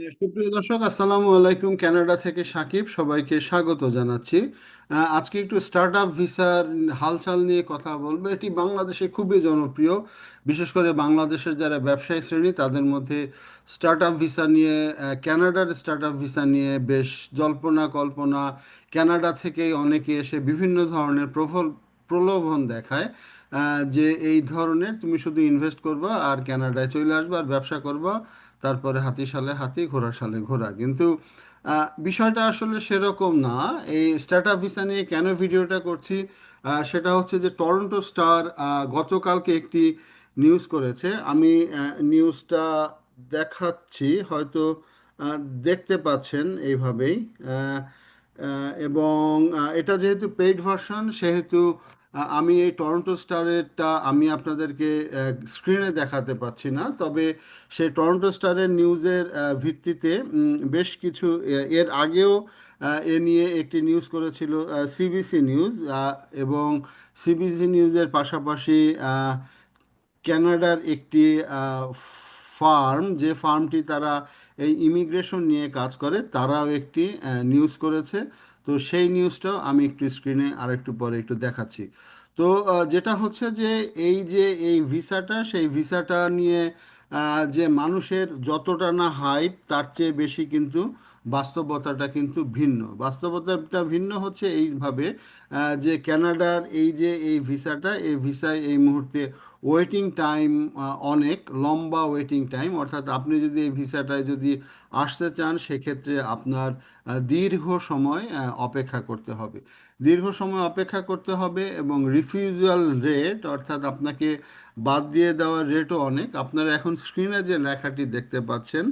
সুপ্রিয় দর্শক আসসালামু আলাইকুম। কানাডা থেকে সাকিব সবাইকে স্বাগত জানাচ্ছি। আজকে একটু স্টার্ট আপ ভিসার হালচাল নিয়ে কথা বলব। এটি বাংলাদেশে খুবই জনপ্রিয়। বিশেষ করে বাংলাদেশের যারা ব্যবসায়ী শ্রেণি তাদের মধ্যে স্টার্ট আপ ভিসা নিয়ে আহ, কানাডার স্টার্ট আপ ভিসা নিয়ে বেশ জল্পনা কল্পনা। ক্যানাডা থেকেই অনেকে এসে বিভিন্ন ধরনের প্রফল প্রলোভন দেখায় যে এই ধরনের তুমি শুধু ইনভেস্ট করবা আর কানাডায় চলে আসবা আর ব্যবসা করবা। তারপরে হাতি সালে হাতি, ঘোড়া সালে ঘোড়া। কিন্তু বিষয়টা আসলে সেরকম না। এই স্টার্ট আপ ভিসা নিয়ে কেন ভিডিওটা করছি? সেটা হচ্ছে যে টরন্টো স্টার গতকালকে একটি নিউজ করেছে। আমি নিউজটা দেখাচ্ছি, হয়তো দেখতে পাচ্ছেন এইভাবেই। এবং এটা যেহেতু পেইড ভার্সন, সেহেতু আমি এই টরন্টো স্টারেরটা আমি আপনাদেরকে স্ক্রিনে দেখাতে পাচ্ছি না তবে সেই টরন্টো স্টারের নিউজের ভিত্তিতে বেশ কিছু এর আগেও এ নিয়ে একটি নিউজ করেছিল সিবিসি নিউজ এবং সিবিসি নিউজের পাশাপাশি আহ, কানাডার একটি ফার্ম যে ফার্মটি তারা এই ইমিগ্রেশন নিয়ে কাজ করে তারাও একটি নিউজ করেছে। তো সেই নিউজটাও আমি একটু স্ক্রিনে আর একটু পরে একটু দেখাচ্ছি। তো যেটা হচ্ছে যে এই যে এই ভিসাটা, সেই ভিসাটা নিয়ে যে মানুষের যতটা না হাইপ, তার চেয়ে বেশি কিন্তু বাস্তবতাটা কিন্তু ভিন্ন। বাস্তবতাটা ভিন্ন হচ্ছে এইভাবে যে ক্যানাডার এই যে এই ভিসাটা, এই ভিসায় এই মুহূর্তে ওয়েটিং টাইম অনেক, লম্বা ওয়েটিং টাইম অর্থাৎ আপনি যদি এই ভিসাটায় যদি আসতে চান, সেক্ষেত্রে আপনার দীর্ঘ সময় অপেক্ষা করতে হবে। দীর্ঘ সময় অপেক্ষা করতে হবে এবং রিফিউজাল রেট অর্থাৎ আপনাকে বাদ দিয়ে দেওয়ার রেটও অনেক। আপনারা এখন স্ক্রিনে যে লেখাটি দেখতে পাচ্ছেন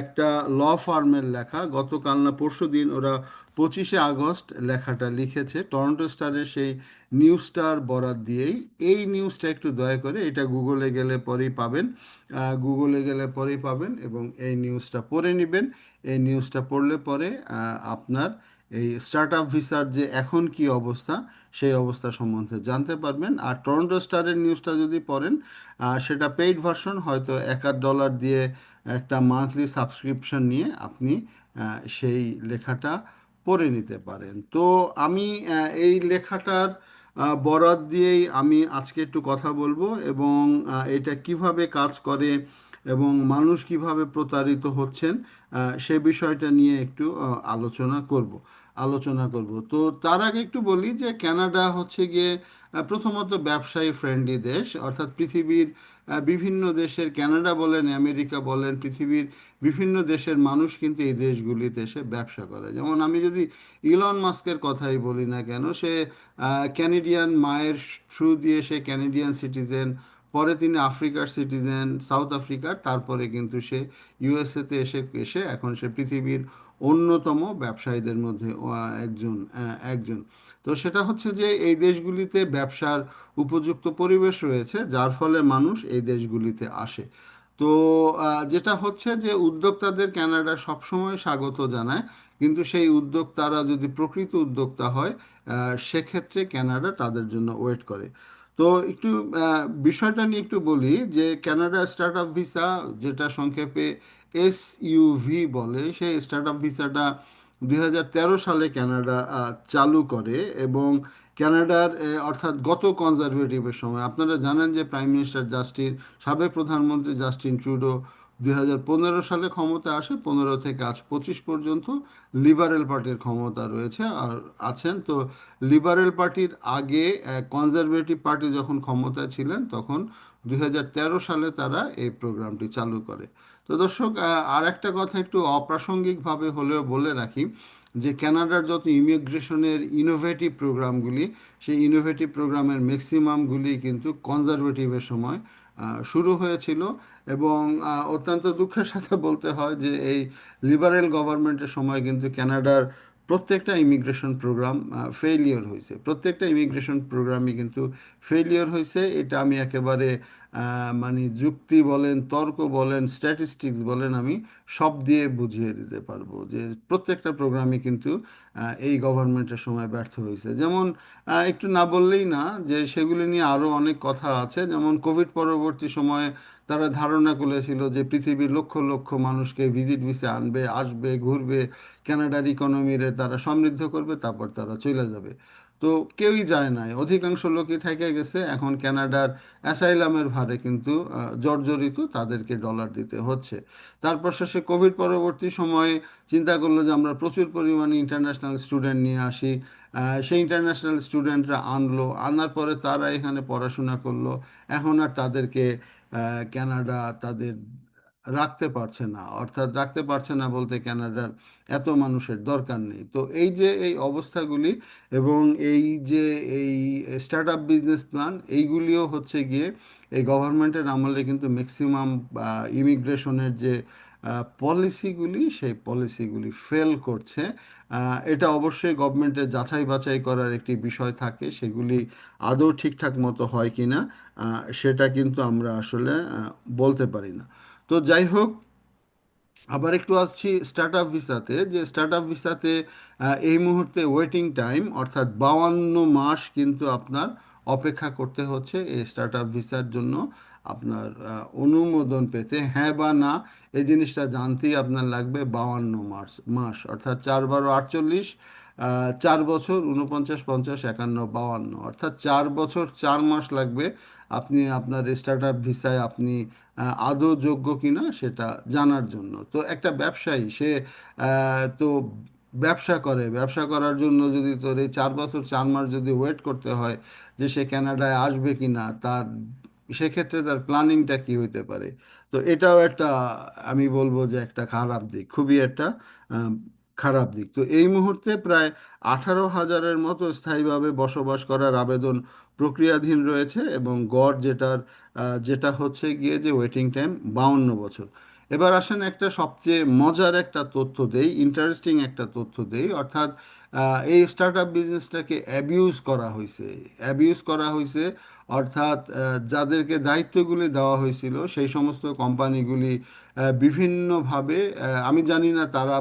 একটা ল ফার্মের লেখা। গতকাল না পরশু দিন ওরা পঁচিশে আগস্ট লেখাটা লিখেছে। টরন্টো স্টারের সেই নিউজটার বরাত দিয়েই। এই নিউজটা একটু দয়া করে, এটা গুগলে গেলে পরেই পাবেন। গুগলে গেলে পরেই পাবেন এবং এই নিউজটা পড়ে নেবেন। এই নিউজটা পড়লে পরে আপনার এই স্টার্ট আপ ভিসার যে এখন কি অবস্থা, সেই অবস্থা সম্বন্ধে জানতে পারবেন। আর টরন্টো স্টারের নিউজটা যদি পড়েন সেটা পেইড ভার্সন হয়তো এক আধ ডলার দিয়ে একটা মান্থলি সাবস্ক্রিপশন নিয়ে আপনি সেই লেখাটা পড়ে নিতে পারেন। তো আমি এই লেখাটার বরাত দিয়েই আমি আজকে একটু কথা বলব এবং এটা কীভাবে কাজ করে এবং মানুষ কীভাবে প্রতারিত হচ্ছেন সে বিষয়টা নিয়ে একটু আলোচনা করব আলোচনা করব। তো তার আগে একটু বলি যে কানাডা হচ্ছে গিয়ে প্রথমত ব্যবসায়ী ফ্রেন্ডলি দেশ, অর্থাৎ পৃথিবীর বিভিন্ন দেশের, কানাডা বলেন, আমেরিকা বলেন, পৃথিবীর বিভিন্ন দেশের মানুষ কিন্তু এই দেশগুলিতে এসে ব্যবসা করে। যেমন আমি যদি ইলন মাস্কের কথাই বলি না কেন, সে ক্যানেডিয়ান মায়ের থ্রু দিয়ে সে ক্যানেডিয়ান সিটিজেন পরে তিনি আফ্রিকার সিটিজেন, সাউথ আফ্রিকার, তারপরে কিন্তু সে ইউএসএতে এসে এসে এখন সে পৃথিবীর অন্যতম ব্যবসায়ীদের মধ্যে একজন একজন। তো সেটা হচ্ছে যে এই দেশগুলিতে ব্যবসার উপযুক্ত পরিবেশ রয়েছে, যার ফলে মানুষ এই দেশগুলিতে আসে। তো যেটা হচ্ছে যে উদ্যোক্তাদের কানাডা সবসময় স্বাগত জানায়, কিন্তু সেই উদ্যোক্তারা যদি প্রকৃত উদ্যোক্তা হয় সেক্ষেত্রে কানাডা তাদের জন্য ওয়েট করে। তো একটু বিষয়টা নিয়ে একটু বলি যে ক্যানাডা স্টার্ট আপ ভিসা যেটা সংক্ষেপে এস ইউভি বলে, সেই স্টার্ট আপ ভিসাটা দুই হাজার তেরো সালে ক্যানাডা চালু করে এবং ক্যানাডার অর্থাৎ গত কনজারভেটিভের সময়। আপনারা জানেন যে প্রাইম মিনিস্টার জাস্টিন সাবেক প্রধানমন্ত্রী জাস্টিন ট্রুডো দুই হাজার পনেরো সালে ক্ষমতা আসে, পনেরো থেকে আজ পঁচিশ পর্যন্ত লিবারেল পার্টির ক্ষমতা রয়েছে আর আছেন। তো লিবারেল পার্টির আগে কনজারভেটিভ পার্টি যখন ক্ষমতায় ছিলেন, তখন দুই হাজার তেরো সালে তারা এই প্রোগ্রামটি চালু করে। তো দর্শক আর একটা কথা একটু অপ্রাসঙ্গিকভাবে হলেও বলে রাখি যে ক্যানাডার যত ইমিগ্রেশনের ইনোভেটিভ প্রোগ্রামগুলি, সেই ইনোভেটিভ প্রোগ্রামের ম্যাক্সিমামগুলি কিন্তু কনজারভেটিভের সময় শুরু হয়েছিল এবং অত্যন্ত দুঃখের সাথে বলতে হয় যে এই লিবারেল গভর্নমেন্টের সময় কিন্তু কানাডার প্রত্যেকটা ইমিগ্রেশন প্রোগ্রাম ফেলিওর হয়েছে। প্রত্যেকটা ইমিগ্রেশন প্রোগ্রামই কিন্তু ফেইলিওর হয়েছে। এটা আমি একেবারে মানে যুক্তি বলেন, তর্ক বলেন স্ট্যাটিস্টিক্স বলেন, আমি সব দিয়ে বুঝিয়ে দিতে পারব যে প্রত্যেকটা প্রোগ্রামই কিন্তু এই গভর্নমেন্টের সময় ব্যর্থ হয়েছে। যেমন একটু না বললেই না যে সেগুলি নিয়ে আরও অনেক কথা আছে। যেমন কোভিড পরবর্তী সময়ে তারা ধারণা করেছিল যে পৃথিবীর লক্ষ লক্ষ মানুষকে ভিজিট ভিসে আনবে, আসবে, ঘুরবে কানাডার ইকোনমিরে তারা সমৃদ্ধ করবে, তারপর তারা চলে যাবে। তো কেউই যায় নাই। অধিকাংশ লোকই থেকে গেছে। এখন কানাডার অ্যাসাইলামের ভারে কিন্তু জর্জরিত তাদেরকে ডলার দিতে হচ্ছে। তারপর শেষে কোভিড পরবর্তী সময়ে চিন্তা করল যে আমরা প্রচুর পরিমাণে ইন্টারন্যাশনাল স্টুডেন্ট নিয়ে আসি। সেই ইন্টারন্যাশনাল স্টুডেন্টরা আনলো। আনার পরে তারা এখানে পড়াশোনা করল। এখন আর তাদেরকে কানাডা তাদের রাখতে পারছে না। অর্থাৎ রাখতে পারছে না বলতে ক্যানাডার এত মানুষের দরকার নেই। তো এই যে এই অবস্থাগুলি এবং এই যে এই স্টার্ট আপ বিজনেস প্ল্যান এইগুলিও হচ্ছে গিয়ে এই গভর্নমেন্টের আমলে কিন্তু ম্যাক্সিমাম ইমিগ্রেশনের যে পলিসিগুলি সেই পলিসিগুলি ফেল করছে। এটা অবশ্যই গভর্নমেন্টের যাচাই বাছাই করার একটি বিষয় থাকে। সেগুলি আদৌ ঠিকঠাক মতো হয় কি না সেটা কিন্তু আমরা আসলে বলতে পারি না। তো যাই হোক, আবার একটু আসছি স্টার্ট আপ ভিসাতে যে স্টার্ট আপ ভিসাতে এই মুহূর্তে ওয়েটিং টাইম অর্থাৎ বাউান্ন মাস কিন্তু আপনার অপেক্ষা করতে হচ্ছে এই স্টার্ট আপ ভিসার জন্য আপনার অনুমোদন পেতে। হ্যাঁ বা না, এই জিনিসটা জানতেই আপনার লাগবে বাউান্ন মাস মাস, অর্থাৎ চার বারো আটচল্লিশ চার বছর উনপঞ্চাশ পঞ্চাশ একান্ন বাউান্ন অর্থাৎ চার বছর চার মাস লাগবে আপনি আপনার স্টার্ট ভিসায় আপনি আদৌ যোগ্য কিনা সেটা জানার জন্য। তো একটা ব্যবসায়ী, সে তো ব্যবসা করে। ব্যবসা করার জন্য যদি তোর এই চার বছর, চার মাস যদি ওয়েট করতে হয় যে সে ক্যানাডায় আসবে কিনা, তার, সেক্ষেত্রে তার প্ল্যানিংটা কি হইতে পারে? তো এটাও একটা, আমি বলব যে একটা খারাপ দিক। খুবই একটা খারাপ দিক। তো এই মুহূর্তে প্রায় আঠারো হাজারের মতো স্থায়ীভাবে বসবাস করার আবেদন প্রক্রিয়াধীন রয়েছে এবং গড় যেটার যেটা হচ্ছে গিয়ে যে ওয়েটিং টাইম বাউন্ন বছর। এবার আসেন একটা সবচেয়ে মজার একটা তথ্য দেই ইন্টারেস্টিং একটা তথ্য দেই, অর্থাৎ এই স্টার্ট আপ বিজনেসটাকে অ্যাবিউজ করা হয়েছে অ্যাবিউজ করা হয়েছে অর্থাৎ যাদেরকে দায়িত্বগুলি দেওয়া হয়েছিল সেই সমস্ত কোম্পানিগুলি বিভিন্নভাবে আমি জানি না তারা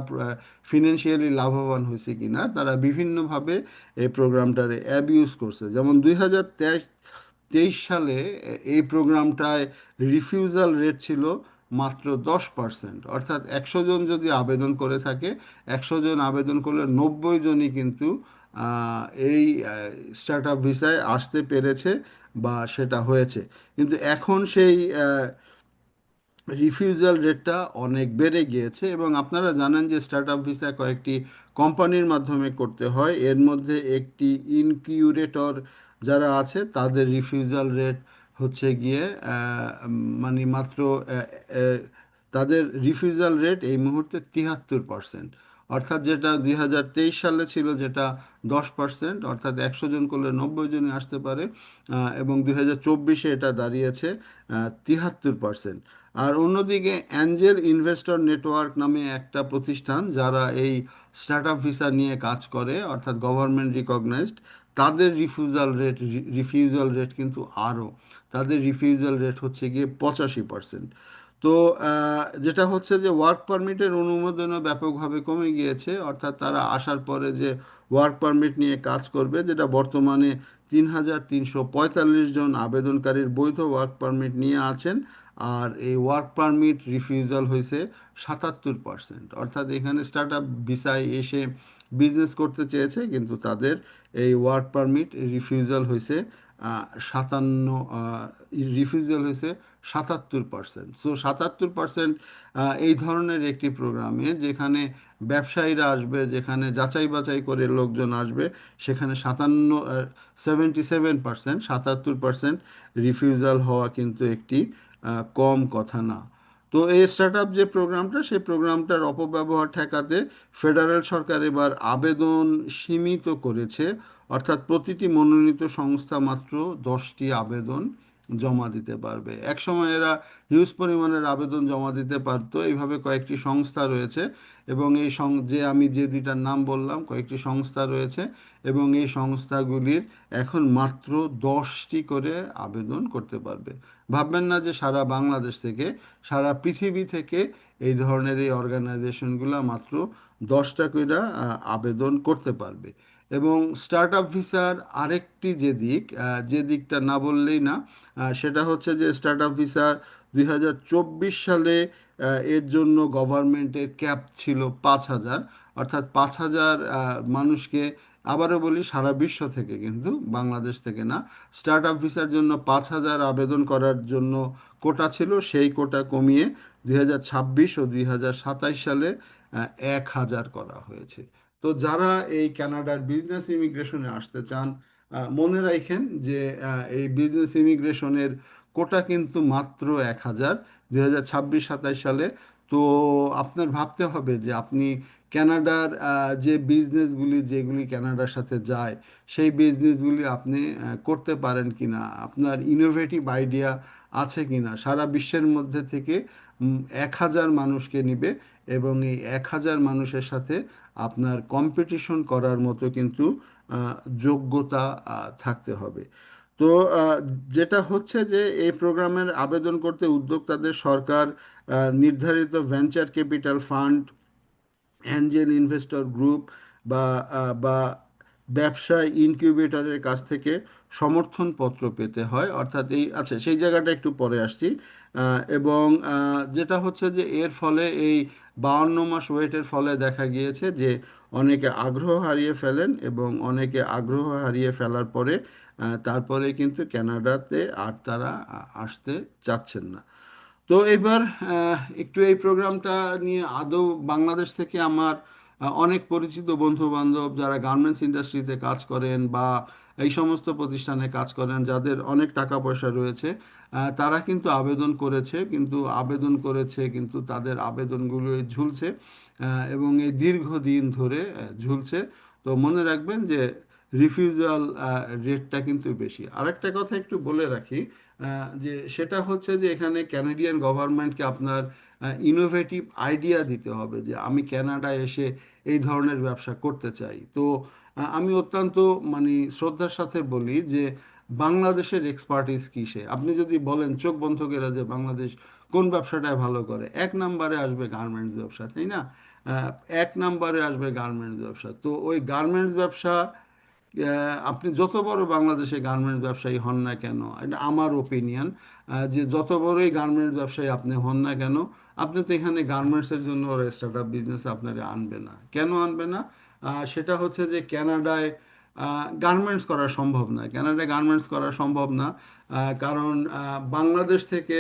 ফিনান্সিয়ালি লাভবান হয়েছে কিনা, তারা বিভিন্নভাবে এই প্রোগ্রামটারে অ্যাবিউজ করছে। যেমন দুই হাজার তেইশ সালে এই প্রোগ্রামটায় রিফিউজাল রেট ছিল মাত্র দশ পার্সেন্ট অর্থাৎ একশো জন যদি আবেদন করে থাকে, একশো জন আবেদন করলে নব্বই জনই কিন্তু এই স্টার্ট আপ ভিসায় আসতে পেরেছে বা সেটা হয়েছে। কিন্তু এখন সেই রিফিউজাল রেটটা অনেক বেড়ে গিয়েছে এবং আপনারা জানেন যে স্টার্ট আপ ভিসা কয়েকটি কোম্পানির মাধ্যমে করতে হয়। এর মধ্যে একটি ইনকিউরেটর যারা আছে, তাদের রিফিউজাল রেট হচ্ছে গিয়ে মানে মাত্র তাদের রিফিউজাল রেট এই মুহূর্তে তিয়াত্তর পার্সেন্ট। অর্থাৎ যেটা দুই হাজার তেইশ সালে ছিল, যেটা দশ পার্সেন্ট, অর্থাৎ একশো জন করলে নব্বই জনই আসতে পারে এবং দুই এটা দাঁড়িয়েছে তিয়াত্তর পার্সেন্ট। আর অন্যদিকে অ্যাঞ্জেল ইনভেস্টর নেটওয়ার্ক নামে একটা প্রতিষ্ঠান যারা এই স্টার্ট আপ ভিসা নিয়ে কাজ করে, অর্থাৎ গভর্নমেন্ট রিকগনাইজড, তাদের রিফিউজাল রেট রিফিউজাল রেট কিন্তু আরও। তাদের রিফিউজাল রেট হচ্ছে গিয়ে পঁচাশি পার্সেন্ট। তো যেটা হচ্ছে যে ওয়ার্ক পারমিটের অনুমোদনও ব্যাপকভাবে কমে গিয়েছে, অর্থাৎ তারা আসার পরে যে ওয়ার্ক পারমিট নিয়ে কাজ করবে, যেটা বর্তমানে তিন হাজার তিনশো পঁয়তাল্লিশ জন আবেদনকারীর বৈধ ওয়ার্ক পারমিট নিয়ে আছেন আর এই ওয়ার্ক পারমিট রিফিউজাল হয়েছে সাতাত্তর পার্সেন্ট অর্থাৎ এখানে স্টার্ট আপ ভিসায় এসে বিজনেস করতে চেয়েছে, কিন্তু তাদের এই ওয়ার্ক পারমিট রিফিউজাল হয়েছে সাতান্ন রিফিউজাল হয়েছে সাতাত্তর পার্সেন্ট সো সাতাত্তর পার্সেন্ট এই ধরনের একটি প্রোগ্রামে যেখানে ব্যবসায়ীরা আসবে, যেখানে যাচাই বাছাই করে লোকজন আসবে, সেখানে সাতান্ন সেভেন্টি সেভেন পার্সেন্ট সাতাত্তর পার্সেন্ট রিফিউজাল হওয়া কিন্তু একটি কম কথা না। তো এই স্টার্ট আপ যে প্রোগ্রামটা সেই প্রোগ্রামটার অপব্যবহার ঠেকাতে ফেডারেল সরকার এবার আবেদন সীমিত করেছে। অর্থাৎ প্রতিটি মনোনীত সংস্থা মাত্র দশটি আবেদন। জমা দিতে পারবে। এক সময় এরা হিউজ পরিমাণের আবেদন জমা দিতে পারতো। এইভাবে কয়েকটি সংস্থা রয়েছে এবং এই সং যে আমি যে দুইটার নাম বললাম কয়েকটি সংস্থা রয়েছে এবং এই সংস্থাগুলির এখন মাত্র দশটি করে আবেদন করতে পারবে। ভাববেন না যে সারা বাংলাদেশ থেকে সারা পৃথিবী থেকে এই ধরনের এই অর্গানাইজেশনগুলো মাত্র দশটা আহ, আবেদন করতে পারবে। এবং স্টার্ট আপ ভিসার আরেকটি যে দিক যে দিকটা না বললেই না সেটা হচ্ছে যে স্টার্ট আপ ভিসার দুই হাজার চব্বিশ সালে এর জন্য গভর্নমেন্টের ক্যাপ ছিল পাঁচ হাজার। অর্থাৎ পাঁচ হাজার মানুষকে আবারও বলি সারা বিশ্ব থেকে কিন্তু, বাংলাদেশ থেকে না স্টার্ট আপ ভিসার জন্য পাঁচ হাজার আবেদন করার জন্য কোটা ছিল। সেই কোটা কমিয়ে দুই হাজার ছাব্বিশ ও দুই সালে এক হাজার করা হয়েছে। তো যারা এই কানাডার বিজনেস ইমিগ্রেশনে আসতে চান মনে রাখেন যে এই বিজনেস ইমিগ্রেশনের কোটা কিন্তু মাত্র এক হাজার। দুই হাজার ছাব্বিশ সালে তো আপনার ভাবতে হবে যে, আপনি ক্যানাডার যে বিজনেসগুলি যেগুলি ক্যানাডার সাথে যায়, সেই বিজনেসগুলি আপনি করতে পারেন কিনা, আপনার ইনোভেটিভ আইডিয়া আছে কিনা, সারা বিশ্বের মধ্যে থেকে এক হাজার মানুষকে নিবে। এবং এই এক হাজার মানুষের সাথে আপনার কম্পিটিশন করার মতো কিন্তু যোগ্যতা থাকতে হবে। তো যেটা হচ্ছে যে এই প্রোগ্রামের আবেদন করতে উদ্যোক্তাদের সরকার নির্ধারিত venture capital fund angel investor group বা বা ব্যবসায় ইনকিউবেটরের কাছ থেকে সমর্থনপত্র পেতে হয়। অর্থাৎ এই আচ্ছা সেই জায়গাটা একটু পরে আসছি। এবং যেটা হচ্ছে যে এর ফলে এই বাউন্ন মাস ওয়েটের ফলে দেখা গিয়েছে যে অনেকে আগ্রহ হারিয়ে ফেলেন এবং অনেকে আগ্রহ হারিয়ে ফেলার পরে তারপরে কিন্তু কানাডাতে আর তারা আসতে চাচ্ছেন না। তো এবার একটু এই প্রোগ্রামটা নিয়ে আদৌ বাংলাদেশ থেকে আমার অনেক পরিচিত বন্ধু বান্ধব যারা গার্মেন্টস ইন্ডাস্ট্রিতে কাজ করেন বা এই সমস্ত প্রতিষ্ঠানে কাজ করেন, যাদের অনেক টাকা পয়সা রয়েছে তারা কিন্তু আবেদন করেছে, কিন্তু আবেদন করেছে কিন্তু তাদের আবেদনগুলো ঝুলছে এবং এই দীর্ঘদিন ধরে ঝুলছে। তো মনে রাখবেন যে রিফিউজাল রেটটা কিন্তু বেশি। আরেকটা কথা একটু বলে রাখি যে সেটা হচ্ছে যে এখানে ক্যানাডিয়ান গভর্নমেন্টকে আপনার ইনোভেটিভ আইডিয়া দিতে হবে যে আমি কানাডায় এসে এই ধরনের ব্যবসা করতে চাই। তো আমি অত্যন্ত মানে শ্রদ্ধার সাথে বলি যে বাংলাদেশের এক্সপার্টিস কিসে? আপনি যদি বলেন চোখ বন্ধ করে যে বাংলাদেশ কোন ব্যবসাটায় ভালো করে? এক নম্বরে আসবে গার্মেন্টস ব্যবসা, তাই না? এক নম্বরে আসবে গার্মেন্টস ব্যবসা। তো ওই গার্মেন্টস ব্যবসা আপনি যত বড় বাংলাদেশে গার্মেন্টস ব্যবসায়ী হন না কেন, এটা আমার ওপিনিয়ন যে যত বড়ই গার্মেন্টস ব্যবসায়ী আপনি হন না কেন, আপনি তো এখানে গার্মেন্টসের জন্য ওরা স্টার্ট আপ বিজনেস আপনারা আনবে না। কেন আনবে না? সেটা হচ্ছে যে ক্যানাডায় গার্মেন্টস করা সম্ভব না। ক্যানাডায় গার্মেন্টস করা সম্ভব না কারণ বাংলাদেশ থেকে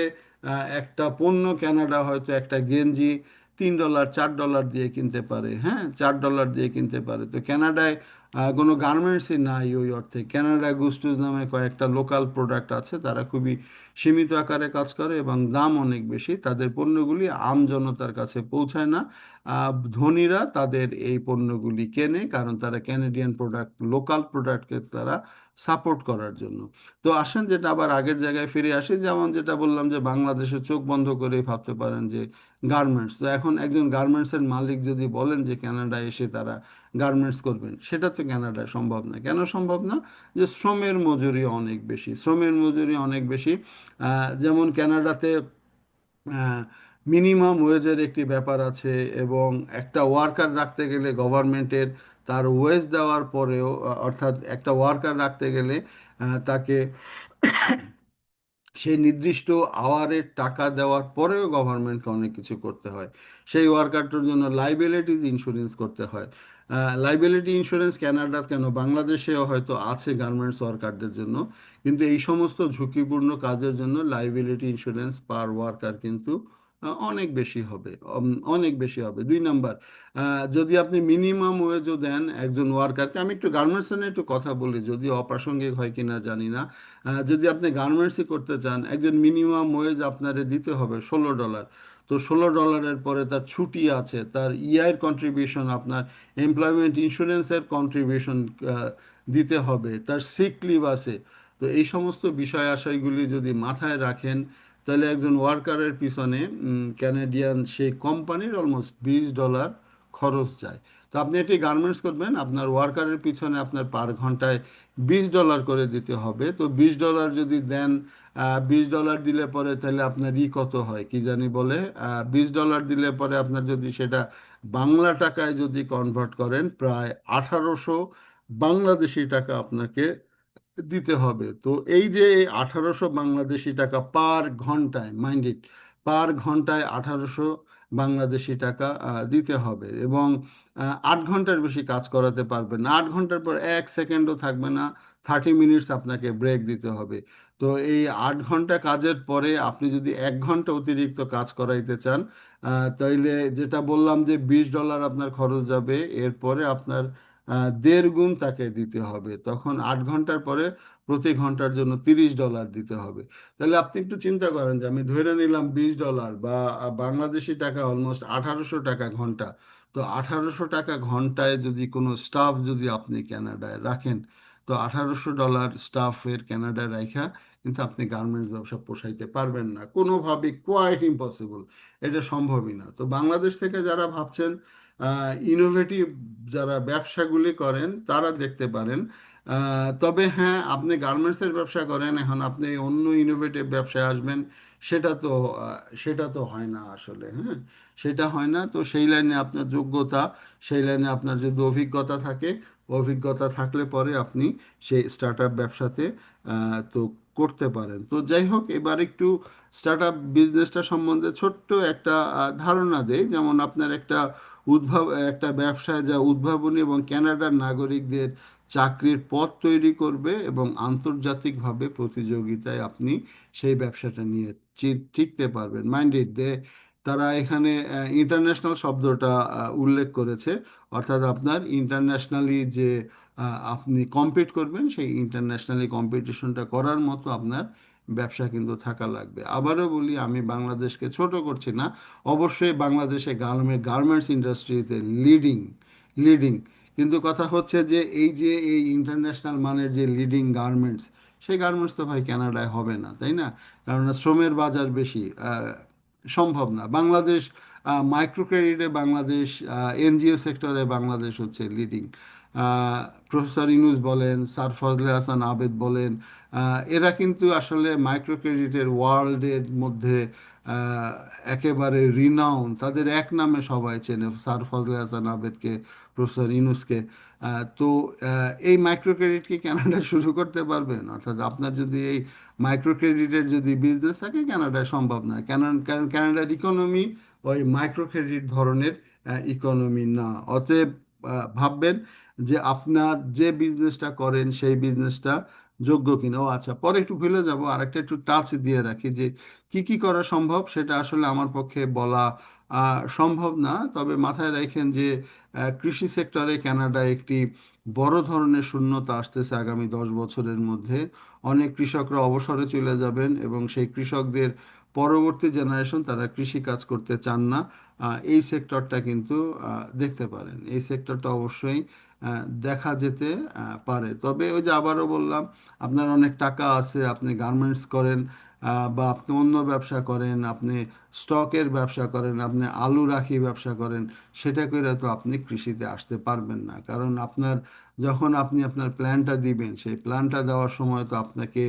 একটা পণ্য ক্যানাডা হয়তো একটা গেঞ্জি তিন ডলার চার ডলার দিয়ে কিনতে পারে হ্যাঁ? চার ডলার দিয়ে কিনতে পারে। তো কানাডায় আহ, কোনো গার্মেন্টসই নাই ওই অর্থে। কানাডা গুস্টুজ নামে কয়েকটা লোকাল প্রোডাক্ট আছে, তারা খুবই সীমিত আকারে কাজ করে এবং দাম অনেক বেশি। তাদের পণ্যগুলি আম জনতার কাছে পৌঁছায় না। ধনীরা তাদের এই পণ্যগুলি কেনে, কারণ তারা ক্যানাডিয়ান প্রোডাক্ট লোকাল প্রোডাক্টকে তারা সাপোর্ট করার জন্য। তো আসেন, যেটা আবার আগের জায়গায় ফিরে আসি, যেমন যেটা বললাম যে বাংলাদেশে চোখ বন্ধ করে ভাবতে পারেন যে গার্মেন্টস তো এখন একজন গার্মেন্টসের মালিক যদি বলেন যে কানাডায় এসে তারা গার্মেন্টস করবেন। সেটা তো কানাডায় সম্ভব না। কেন সম্ভব না? যে শ্রমের মজুরি অনেক বেশি। শ্রমের মজুরি অনেক বেশি। যেমন কানাডাতে মিনিমাম ওয়েজের একটি ব্যাপার আছে এবং একটা ওয়ার্কার রাখতে গেলে গভর্নমেন্টের তার ওয়েজ দেওয়ার পরেও, অর্থাৎ একটা ওয়ার্কার রাখতে গেলে তাকে সেই নির্দিষ্ট আওয়ারের টাকা দেওয়ার পরেও গভর্নমেন্টকে অনেক কিছু করতে হয়। সেই ওয়ার্কারটার জন্য লাইবিলিটিজ ইন্স্যুরেন্স করতে হয়। লাইবিলিটি ইন্স্যুরেন্স ক্যানাডার কেন? বাংলাদেশেও হয়তো আছে গার্মেন্টস ওয়ার্কারদের জন্য, কিন্তু এই সমস্ত ঝুঁকিপূর্ণ কাজের জন্য লাইবিলিটি ইন্স্যুরেন্স পার ওয়ার্কার কিন্তু অনেক বেশি হবে অনেক বেশি হবে। দুই নাম্বার যদি আপনি মিনিমাম ওয়েজও দেন একজন ওয়ার্কারকে আমি একটু গার্মেন্টস নিয়ে একটু কথা বলি, যদি অপ্রাসঙ্গিক হয় কিনা জানি না। যদি আপনি গার্মেন্টসই করতে চান, একজন মিনিমাম ওয়েজ আপনারে দিতে হবে ষোলো ডলার তো ষোলো ডলারের পরে তার ছুটি আছে, তার ইআইয়ের কন্ট্রিবিউশন আপনার এমপ্লয়মেন্ট ইন্স্যুরেন্সের কন্ট্রিবিউশন দিতে হবে, তার সিক লিভ আছে। তো এই সমস্ত বিষয় আশয়গুলি যদি মাথায় রাখেন তাহলে একজন ওয়ার্কারের পিছনে ক্যানাডিয়ান সেই কোম্পানির অলমোস্ট বিশ ডলার খরচ যায়। তো আপনি এটি গার্মেন্টস করবেন, আপনার ওয়ার্কারের পিছনে আপনার পার ঘন্টায় বিশ ডলার করে দিতে হবে। তো বিশ ডলার যদি দেন বিশ ডলার দিলে পরে তাহলে আপনার ই কত হয়, কি জানি বলে? বিশ ডলার দিলে পরে আপনার যদি সেটা বাংলা টাকায় যদি কনভার্ট করেন, প্রায় আঠারোশো বাংলাদেশি টাকা আপনাকে দিতে হবে। তো এই যে আঠারোশো বাংলাদেশি টাকা পার ঘন্টায় মাইন্ড ইট পার ঘন্টায় আঠারোশো বাংলাদেশি টাকা দিতে হবে এবং আট ঘণ্টার বেশি কাজ করাতে পারবেন না। আট ঘণ্টার পর এক সেকেন্ডও থাকবে না থার্টি মিনিটস আপনাকে ব্রেক দিতে হবে। তো এই আট ঘণ্টা কাজের পরে আপনি যদি এক ঘণ্টা অতিরিক্ত কাজ করাইতে চান তাইলে যেটা বললাম যে বিশ ডলার আপনার খরচ যাবে, এরপরে আপনার দেড় গুণ তাকে দিতে হবে। তখন আট ঘণ্টার পরে প্রতি ঘণ্টার জন্য তিরিশ ডলার দিতে হবে। তাহলে আপনি একটু চিন্তা করেন যে আমি ধরে নিলাম বিশ ডলার বা বাংলাদেশি টাকা অলমোস্ট আঠারোশো টাকা ঘণ্টা। তো আঠারোশো টাকা ঘন্টায় যদি কোনো স্টাফ যদি আপনি কানাডায় রাখেন, তো আঠারোশো ডলার স্টাফের কানাডায় রাখা কিন্তু আপনি গার্মেন্টস ব্যবসা পোষাইতে পারবেন না। কোনোভাবে কোয়াইট ইম্পসিবল এটা সম্ভবই না। তো বাংলাদেশ থেকে যারা ভাবছেন ইনোভেটিভ যারা ব্যবসাগুলি করেন, তারা দেখতে পারেন। তবে হ্যাঁ আপনি গার্মেন্টসের ব্যবসা করেন, এখন আপনি অন্য ইনোভেটিভ ব্যবসায় আসবেন, সেটা তো সেটা তো হয় না আসলে হ্যাঁ? সেটা হয় না, তো সেই লাইনে আপনার যোগ্যতা, সেই লাইনে আপনার যদি অভিজ্ঞতা থাকে, অভিজ্ঞতা থাকলে পরে আপনি সেই স্টার্ট আপ ব্যবসাতে তো করতে পারেন। তো যাই হোক, এবার একটু স্টার্ট আপ বিজনেসটা সম্বন্ধে ছোট্ট একটা ধারণা দেয় যেমন আপনার একটা উদ্ভাব, একটা ব্যবসায় যা উদ্ভাবনী এবং ক্যানাডার নাগরিকদের চাকরির পথ তৈরি করবে এবং আন্তর্জাতিকভাবে প্রতিযোগিতায় আপনি সেই ব্যবসাটা নিয়ে টিকতে পারবেন। মাইন্ডেড দে, তারা এখানে ইন্টারন্যাশনাল শব্দটা উল্লেখ করেছে। অর্থাৎ আপনার ইন্টারন্যাশনালি যে আপনি কম্পিট করবেন, সেই ইন্টারন্যাশনালি কম্পিটিশনটা করার মতো আপনার ব্যবসা কিন্তু থাকা লাগবে। আবারও বলি, আমি বাংলাদেশকে ছোট করছি না। অবশ্যই বাংলাদেশে গার্মেন্ট গার্মেন্টস ইন্ডাস্ট্রিতে লিডিং লিডিং কিন্তু কথা হচ্ছে যে, এই যে, এই ইন্টারন্যাশনাল মানের যে লিডিং গার্মেন্টস সেই গার্মেন্টস তো ভাই কানাডায় হবে না, তাই না? কারণ শ্রমের বাজার বেশি সম্ভব না। বাংলাদেশ মাইক্রো ক্রেডিটে বাংলাদেশ এনজিও সেক্টরে বাংলাদেশ হচ্ছে লিডিং প্রফেসর ইনুস বলেন, স্যার ফজলে হাসান আবেদ বলেন এরা কিন্তু আসলে মাইক্রো ক্রেডিটের ওয়ার্ল্ডের মধ্যে একেবারে রিনাউন তাদের এক নামে সবাই চেনে স্যার ফজলে হাসান আবেদকে, প্রফেসর ইনুসকে। তো এই মাইক্রো ক্রেডিট কি শুরু করতে পারবেন? অর্থাৎ আপনার যদি এই মাইক্রো ক্রেডিটের যদি বিজনেস থাকে কানাডায় সম্ভব না কারণ কানাডার ইকোনমি ওই মাইক্রো ক্রেডিট ধরনের ইকোনমি না। অতএব ভাববেন যে আপনার যে বিজনেসটা করেন, সেই বিজনেসটা যোগ্য কিনা। ও আচ্ছা পরে একটু ভুলে যাব আর একটা একটু টাচ দিয়ে রাখি যে কি কি করা সম্ভব সেটা আসলে আমার পক্ষে বলা সম্ভব না। তবে মাথায় রাখেন যে কৃষি সেক্টরে কানাডায় একটি বড় ধরনের শূন্যতা আসতেছে আগামী দশ বছরের মধ্যে। অনেক কৃষকরা অবসরে চলে যাবেন এবং সেই কৃষকদের পরবর্তী জেনারেশন তারা কৃষি কাজ করতে চান না এই সেক্টরটা কিন্তু দেখতে পারেন। এই সেক্টরটা অবশ্যই দেখা যেতে পারে। তবে ওই যে আবারও বললাম, আপনার অনেক টাকা আছে, আপনি গার্মেন্টস করেন বা আপনি অন্য ব্যবসা করেন, আপনি স্টকের ব্যবসা করেন, আপনি আলু রাখি ব্যবসা করেন, সেটা করে তো আপনি কৃষিতে আসতে পারবেন না। কারণ আপনার, যখন আপনি আপনার প্ল্যানটা দিবেন, সেই প্ল্যানটা দেওয়ার সময় তো আপনাকে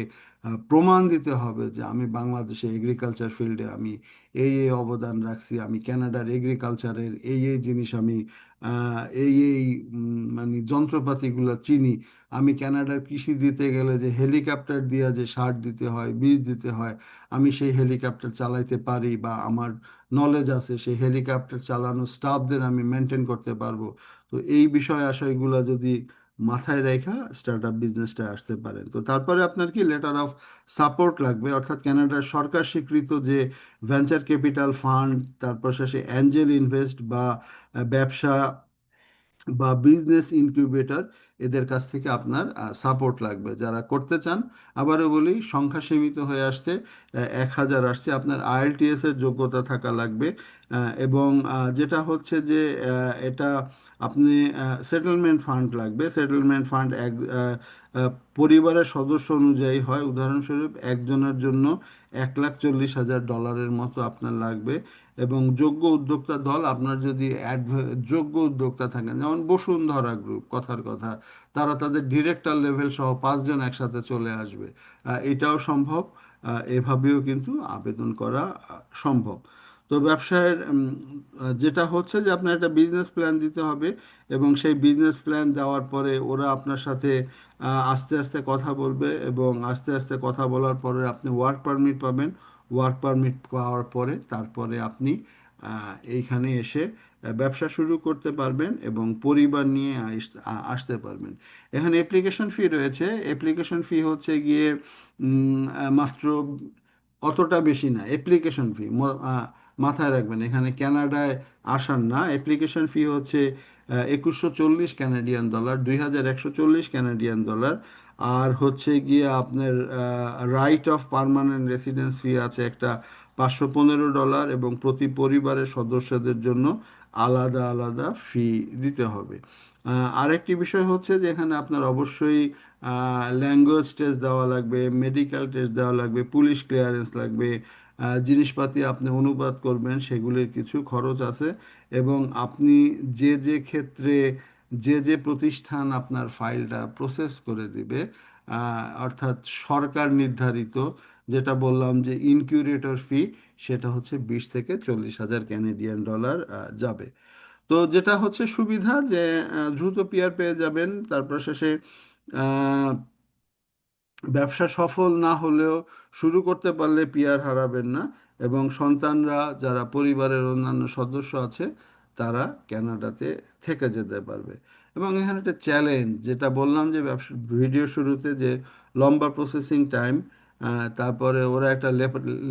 প্রমাণ দিতে হবে যে আমি বাংলাদেশে এগ্রিকালচার ফিল্ডে আমি এই এই অবদান রাখছি, আমি কানাডার এগ্রিকালচারের এই এই জিনিস আমি এই এই মানে যন্ত্রপাতিগুলো চিনি। আমি ক্যানাডার কৃষি দিতে গেলে যে হেলিকপ্টার দিয়ে যে সার দিতে হয়, বীজ দিতে হয়, আমি সেই হেলিকপ্টার চালাইতে পারি বা আমার নলেজ আছে, সেই হেলিকপ্টার চালানো স্টাফদের আমি মেনটেন করতে পারব। তো এই বিষয় আশয়গুলো যদি মাথায় রেখা স্টার্ট আপ বিজনেসটা আসতে পারেন তো তারপরে আপনার কি লেটার অফ সাপোর্ট লাগবে? অর্থাৎ ক্যানাডার সরকার স্বীকৃত যে ভেঞ্চার ক্যাপিটাল ফান্ড তারপর শেষে অ্যাঞ্জেল ইনভেস্ট বা ব্যবসা বা বিজনেস ইনকিউবেটর এদের কাছ থেকে আপনার সাপোর্ট লাগবে। যারা করতে চান, আবারও বলি, সংখ্যা সীমিত হয়ে আসছে এক হাজার আসছে। আপনার আইএলটিএস এর যোগ্যতা থাকা লাগবে এবং যেটা হচ্ছে যে এটা আপনি সেটেলমেন্ট ফান্ড লাগবে। সেটেলমেন্ট ফান্ড এক পরিবারের সদস্য অনুযায়ী হয়। উদাহরণস্বরূপ একজনের জন্য এক লাখ চল্লিশ হাজার ডলারের মতো আপনার লাগবে। এবং যোগ্য উদ্যোক্তা দল আপনার যদি যোগ্য উদ্যোক্তা থাকেন যেমন বসুন্ধরা গ্রুপ কথার কথা, তারা তাদের ডিরেক্টর লেভেল সহ পাঁচজন একসাথে চলে আসবে। এটাও সম্ভব। এভাবেও কিন্তু আবেদন করা সম্ভব। তো ব্যবসায়ের যেটা হচ্ছে যে আপনার একটা বিজনেস প্ল্যান দিতে হবে এবং সেই বিজনেস প্ল্যান দেওয়ার পরে ওরা আপনার সাথে আস্তে আস্তে কথা বলবে এবং আস্তে আস্তে কথা বলার পরে আপনি ওয়ার্ক পারমিট পাবেন। ওয়ার্ক পারমিট পাওয়ার পরে তারপরে আপনি এইখানে এসে ব্যবসা শুরু করতে পারবেন এবং পরিবার নিয়ে আসতে পারবেন। এখানে অ্যাপ্লিকেশন ফি রয়েছে। অ্যাপ্লিকেশন ফি হচ্ছে গিয়ে মাত্র অতটা বেশি না। অ্যাপ্লিকেশন ফি মাথায় রাখবেন, এখানে ক্যানাডায় আসার না। অ্যাপ্লিকেশন ফি হচ্ছে একুশশো চল্লিশ ক্যানাডিয়ান ডলার দুই হাজার একশো চল্লিশ ক্যানাডিয়ান ডলার আর হচ্ছে গিয়ে আপনার right of permanent residence fee আছে একটা পাঁচশো পনেরো ডলার এবং প্রতি পরিবারের সদস্যদের জন্য আলাদা আলাদা ফি দিতে হবে। আরেকটি বিষয় হচ্ছে যে এখানে আপনার অবশ্যই ল্যাঙ্গুয়েজ টেস্ট দেওয়া লাগবে মেডিকেল টেস্ট দেওয়া লাগবে পুলিশ ক্লিয়ারেন্স লাগবে জিনিসপাতি আপনি অনুবাদ করবেন, সেগুলির কিছু খরচ আছে এবং আপনি যে যে ক্ষেত্রে, যে যে প্রতিষ্ঠান আপনার ফাইলটা প্রসেস করে দিবে অর্থাৎ সরকার নির্ধারিত যেটা বললাম যে ইনকিউরেটর ফি, সেটা হচ্ছে বিশ থেকে চল্লিশ হাজার ক্যানেডিয়ান ডলার যাবে। তো যেটা হচ্ছে সুবিধা যে দ্রুত পিয়ার পেয়ে যাবেন, তারপর শেষে ব্যবসা সফল না হলেও শুরু করতে পারলে পিয়ার হারাবেন না এবং সন্তানরা যারা পরিবারের অন্যান্য সদস্য আছে, তারা ক্যানাডাতে থেকে যেতে পারবে। এবং এখানে একটা চ্যালেঞ্জ যেটা বললাম যে ব্যবসা ভিডিও শুরুতে যে লম্বা প্রসেসিং টাইম তারপরে ওরা একটা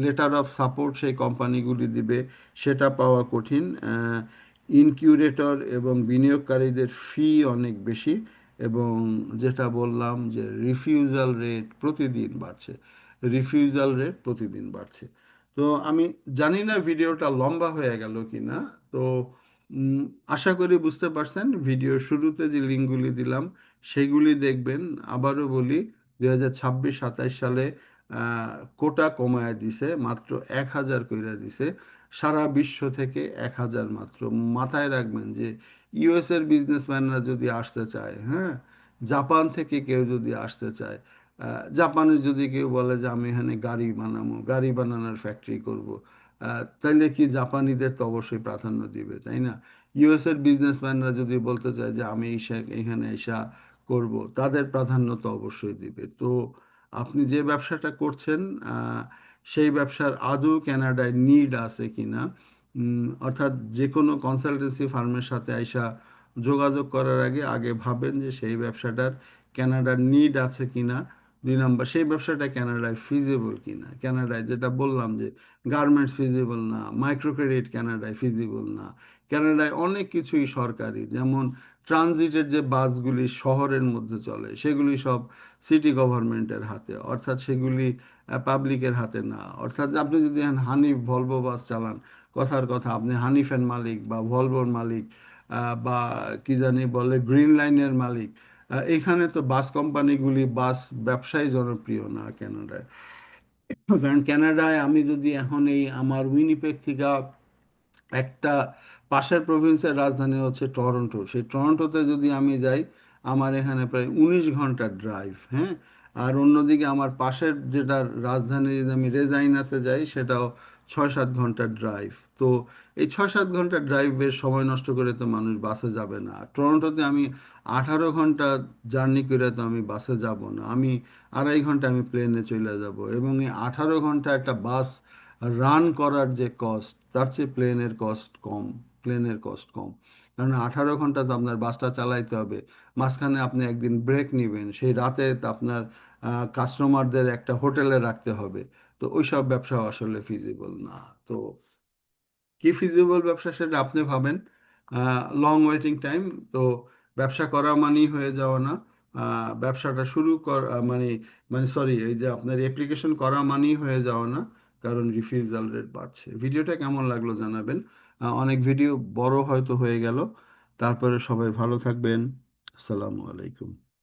লেটার অফ সাপোর্ট সেই কোম্পানিগুলি দিবে, সেটা পাওয়া কঠিন। ইনকিউরেটর এবং বিনিয়োগকারীদের ফি অনেক বেশি এবং যেটা বললাম যে রিফিউজাল রেট প্রতিদিন বাড়ছে। রিফিউজাল রেট প্রতিদিন বাড়ছে। তো আমি জানি না ভিডিওটা লম্বা হয়ে গেল কি না তো আশা করি বুঝতে পারছেন। ভিডিওর শুরুতে যে লিঙ্কগুলি দিলাম, সেগুলি দেখবেন। আবারও বলি দু হাজার সালে কোটা কমায় দিছে, মাত্র এক হাজার কইরা দিছে। সারা বিশ্ব থেকে এক হাজার মাত্র। মাথায় রাখবেন যে ইউএস এর বিজনেসম্যানরা যদি আসতে চায় হ্যাঁ? জাপান থেকে কেউ যদি আসতে চায় জাপানে যদি কেউ বলে যে আমি এখানে গাড়ি বানাবো, গাড়ি বানানোর ফ্যাক্টরি করব তাইলে কি জাপানিদের তো অবশ্যই প্রাধান্য দিবে, তাই না? ইউএস এর বিজনেসম্যানরা যদি বলতে চায় যে আমি এখানে এসা করব, তাদের প্রাধান্য তো অবশ্যই দিবে। তো আপনি যে ব্যবসাটা করছেন সেই ব্যবসার আদৌ ক্যানাডায় নিড আছে কিনা? উম, অর্থাৎ যে কোনো কনসালটেন্সি ফার্মের সাথে আইসা যোগাযোগ করার আগে আগে ভাবেন যে সেই ব্যবসাটার ক্যানাডার নিড আছে কিনা? দুই নম্বর সেই ব্যবসাটা ক্যানাডায় ফিজিবল কিনা? ক্যানাডায় যেটা বললাম যে গার্মেন্টস ফিজিবল না মাইক্রো ক্রেডিট কানাডায় ফিজিবল না। ক্যানাডায় অনেক কিছুই সরকারি যেমন ট্রানজিটের যে বাসগুলি শহরের মধ্যে চলে, সেগুলি সব সিটি গভর্নমেন্টের হাতে, অর্থাৎ সেগুলি পাবলিকের হাতে না। অর্থাৎ আপনি যদি হানিফ, ভলভো বাস চালান, কথার কথা, আপনি হানিফের মালিক বা ভলভোর মালিক বা কি জানি বলে গ্রিন লাইনের মালিক এখানে তো বাস কোম্পানিগুলি বাস ব্যবসায় জনপ্রিয় না ক্যানাডায় কারণ ক্যানাডায় আমি যদি এখন এই আমার উইনিপেগ থেকে একটা পাশের প্রভিন্সের রাজধানী হচ্ছে টরন্টো সেই টরন্টোতে যদি আমি যাই, আমার এখানে প্রায় উনিশ ঘণ্টার ড্রাইভ হ্যাঁ? আর অন্যদিকে আমার পাশের যেটা রাজধানী, যদি আমি রেজাইনাতে যাই, সেটাও ছয় সাত ঘণ্টার ড্রাইভ তো এই ছয় সাত ঘণ্টার ড্রাইভের সময় নষ্ট করে তো মানুষ বাসে যাবে না। টরন্টোতে আমি আঠারো ঘণ্টা জার্নি করে তো আমি বাসে যাব না। আমি আড়াই ঘণ্টা আমি প্লেনে চলে যাব। এবং এই আঠারো ঘণ্টা একটা বাস রান করার যে কস্ট তার চেয়ে প্লেনের কস্ট কম। প্লেনের কস্ট কম। কারণ আঠারো ঘণ্টা তো আপনার বাসটা চালাইতে হবে। মাঝখানে আপনি একদিন ব্রেক নেবেন। সেই রাতে আপনার কাস্টমারদের একটা হোটেলে রাখতে হবে। তো ওই সব ব্যবসা আসলে ফিজিবল না। তো কি ফিজিবল ব্যবসা সেটা আপনি ভাবেন। লং ওয়েটিং টাইম তো ব্যবসা করা মানেই হয়ে যাওয়া না। ব্যবসাটা শুরু কর মানে মানে সরি এই যে আপনার অ্যাপ্লিকেশন করা মানেই হয়ে যাওয়া না। কারণ রিফিউজাল রেট বাড়ছে। ভিডিওটা কেমন লাগল জানাবেন। অনেক ভিডিও বড় হয়তো হয়ে গেল। তারপরে সবাই ভালো থাকবেন। আসসালামু আলাইকুম।